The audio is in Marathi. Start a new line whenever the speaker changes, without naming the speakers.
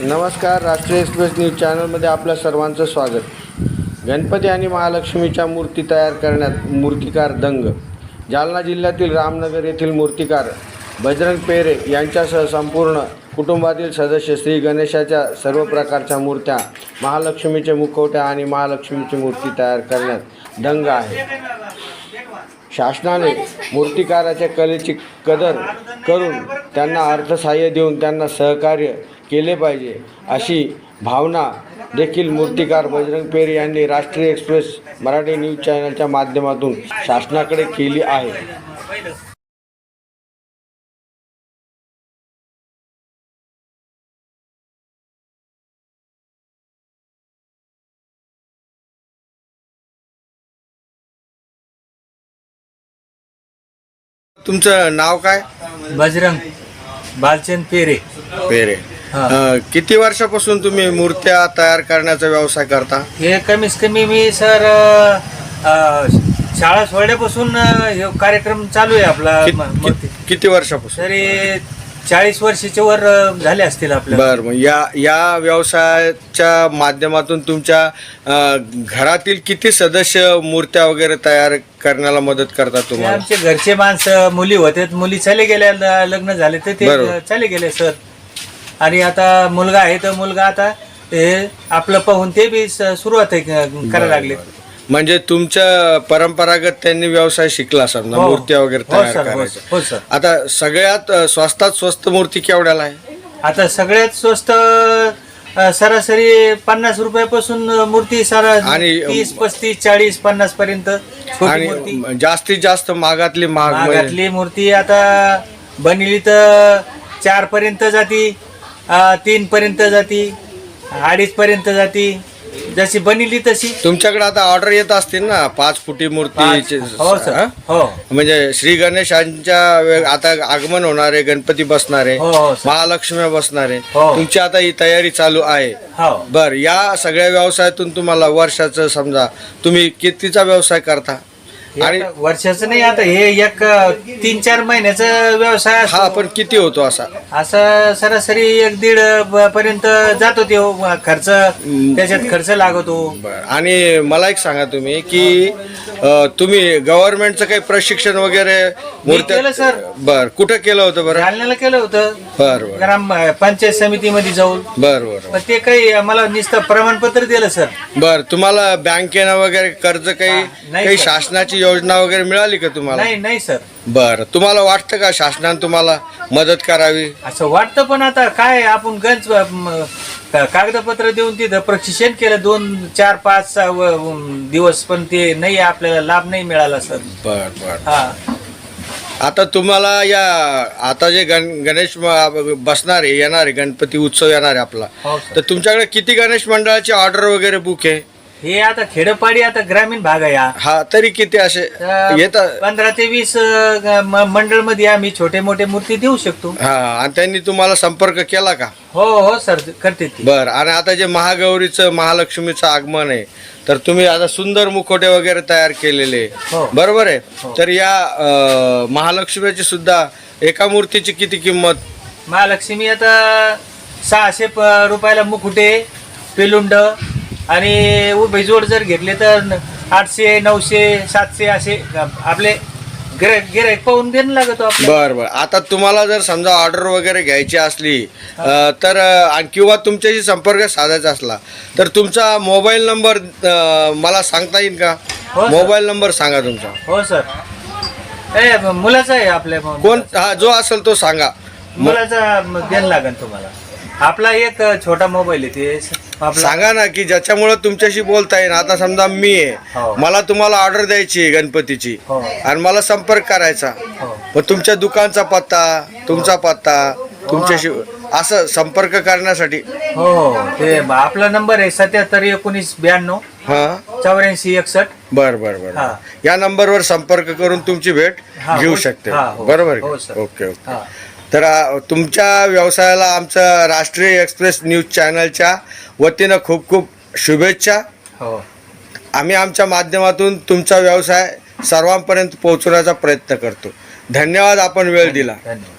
नमस्कार राष्ट्रीय एक्सप्रेस न्यूज चॅनलमध्ये आपल्या सर्वांचं स्वागत. गणपती आणि महालक्ष्मीच्या मूर्ती तयार करण्यात मूर्तिकार दंग. जालना जिल्ह्यातील रामनगर येथील मूर्तिकार बजरंग पेरे यांच्यासह संपूर्ण कुटुंबातील सदस्य श्री गणेशाच्या सर्व प्रकारच्या मूर्त्या महालक्ष्मीचे मुखवट्या आणि महालक्ष्मीची मूर्ती तयार करण्यात दंग आहे. शासनाने मूर्तिकाराच्या कलेची कदर करून त्यांना अर्थसहाय्य देऊन त्यांना सहकार्य केले पाहिजे. अशी भावना देखील मूर्तिकार बजरंग पेर यांनी राष्ट्रीय एक्सप्रेस मराठी न्यूज चॅनलच्या माध्यमातून शासनाकडे केली आहे. तुमचं नाव काय?
बजरंग बालचंद पेरे.
पेरे. अं, किती वर्षापासून तुम्ही मूर्त्या तयार करण्याचा व्यवसाय करता?
हे कमीत कमी मी सर अ, अ, शाळा सोडल्यापासून अ, हे कार्यक्रम चालू आहे आपला
कित-
म- मूर्ती.
कित- किती वर्षापासून?
तरी चाळीस वर्षाच्या वर अ, झाले असतील आपल्या.
बर मग या या व्यवसायाच्या माध्यमातून तुमच्या अ, घरातील किती सदस्य मूर्त्या वगैरे तयार करण्याला मदत करतात
ते
तुम्हाला?
आमचे घरचे माणसं मुली होते मुली चाले गेल्या ल- लग्न झाले तर ते
बरोबर.
चाले गेले सर. आणि आता मुलगा आहे तर मुलगा आता ते आपलं पाहून ते बी स- सुरुवात आहे क- करायला लागले.
म्हणजे तुमच्या परंपरागत त्यांनी व्यवसाय शिकला समजा
हो.
मूर्त्या वगैरे
हो
तयार
सर, हो
करायच्या.
सर, हो सर.
आता सगळ्यात अ, स्वस्तात स्वस्त मूर्ती केवढ्याला आहे?
आता सगळ्यात स्वस्त अ, सरासरी पन्नास रुपयापासून मूर्ती सरा
आणि, अ,
तीस पस्तीस चाळीस पन्नास पर्यंत छोटी मूर्ती.
आणि जास्तीत जास्त महागातली महाग म्हणजे-
महागातली मूर्ती आता बनली तर चार पर्यंत जाती. तीन पर्यंत जाती अडीच पर्यंत जाती. जशी बनली तशी.
तुमच्याकडे आता ऑर्डर येत असतील ना? पाच फुटी मूर्ती
हो सर. हो?
म्हणजे श्री गणेशांच्या आता आगमन होणार आहे गणपती बसणार आहे
हो हो
महालक्ष्मी बसणार आहे
हो.
तुमची आता ही तयारी चालू आहे.
हो.
बर या सगळ्या व्यवसायातून तुम्हाला वर्षाचं समजा तुम्ही कितीचा व्यवसाय करता? आणि
आणि वर्षाचं नाही आता हे एक तीन चार महिन्याचा व्यवसाय असतो.
हा पण किती होतो असा?
असं सरासरी एक दीड ब- पर्यंत जातो ते हो, खर्च. त्याच्यात खर्च लागतो.
बर. आणि मला एक सांगा तुम्ही की अ, तुम्ही गव्हर्नमेंटचं काही प्रशिक्षण वगैरे
केलं, सर.
बर. कुठं केलं होतं बरं?
जालन्याला केलं होतं.
बर बर.
ग्राम पंचायत समितीमध्ये जाऊन.
बर बर
पण ते काही मला नुसतं प्रमाणपत्र दिलं सर.
बर. तुम्हाला बँकेनं वगैरे कर्ज काही
नाही,
काही
सर.
शासनाची योजना वगैरे मिळाली का तुम्हाला?
नाही नाही सर.
बर. तुम्हाला वाटतं का शासनाने तुम्हाला मदत करावी?
असं वाटतं पण आता काय आपण गंज म, का- कागदपत्र देऊन तिथं प्रशिक्षण केलं दोन चार पाच सहा व- व- दिवस पण ते नाही आपल्याला लाभ नाही मिळाला सर.
बर बर.
हा.
आता तुम्हाला या आता जे गण गणेश म- बसणार आहे येणार आहे गणपती उत्सव येणार आहे आपला
हो सर.
तर तुमच्याकडे किती गणेश मंडळाची ऑर्डर वगैरे बुक आहे?
हे आता खेडपाडी आता ग्रामीण भाग आहे हा.
हा तरी किती असे
तर
येतात
पंधरा ते वीस मंडळमध्ये आम्ही छोटे मोठे मूर्ती देऊ शकतो.
हा आणि त्यांनी तुम्हाला संपर्क केला का?
हो हो सर करते ते.
बर आणि आता जे महागौरीचं महालक्ष्मीचं आगमन आहे तर तुम्ही आता सुंदर मुखोटे वगैरे तयार केलेले
हो.
बरोबर आहे? तर या अं, महालक्ष्मीची सुद्धा एका मूर्तीची किती किंमत?
महालक्ष्मी आता सहाशे प- रुपयाला मुकुटे पेलुंड आणि उभे जोड जर घेतले तर आठशे नऊशे सातशे असे आपले गिरायक गिरायक पाहून देणं लागतो
बर बर. आता तुम्हाला जर समजा ऑर्डर वगैरे घ्यायची असली अं, तर अं, आणि किंवा तुमच्याशी संपर्क साधायचा असला तर तुमचा मोबाईल नंबर अं, मला सांगता येईल का?
हो, सर.
मोबाईल नंबर सांगा तुमचा.
हो सर. ए मुलाचा आहे आपल्या
कोण? हा जो असेल तो सांगा.
मुलाचा देणं लागेल तुम्हाला. आपला एक छोटा मोबाईल आहे ते आपला
सांगा ना की ज्याच्यामुळे तुमच्याशी बोलता येईल आता समजा मी आहे
हो.
मला तुम्हाला ऑर्डर द्यायची आहे गणपतीची
हो.
आणि मला संपर्क करायचा
हो.
मग तुमच्या दुकानचा पत्ता तुमचा पत्ता तुमच्याशी असं संपर्क करण्यासाठी
हो हो ते आपला नंबर आहे सत्याहत्तर एकोणीस ब्याण्णव
हा
चौऱ्याऐंशी एकसष्ट
बर बर बर. या नंबरवर संपर्क करून तुमची भेट
हा,
घेऊ
हो.
शकते
हा, हो.
बरोबर
हो, सर.
ओके ओके
हा
तर तुमच्या व्यवसायाला आमच्या राष्ट्रीय एक्सप्रेस न्यूज चॅनलच्या वतीनं खूप खूप शुभेच्छा.
हो.
आम्ही आमच्या माध्यमातून तुमचा व्यवसाय सर्वांपर्यंत पोहोचवण्याचा प्रयत्न करतो. धन्यवाद आपण वेळ दिला.
धन्यवाद.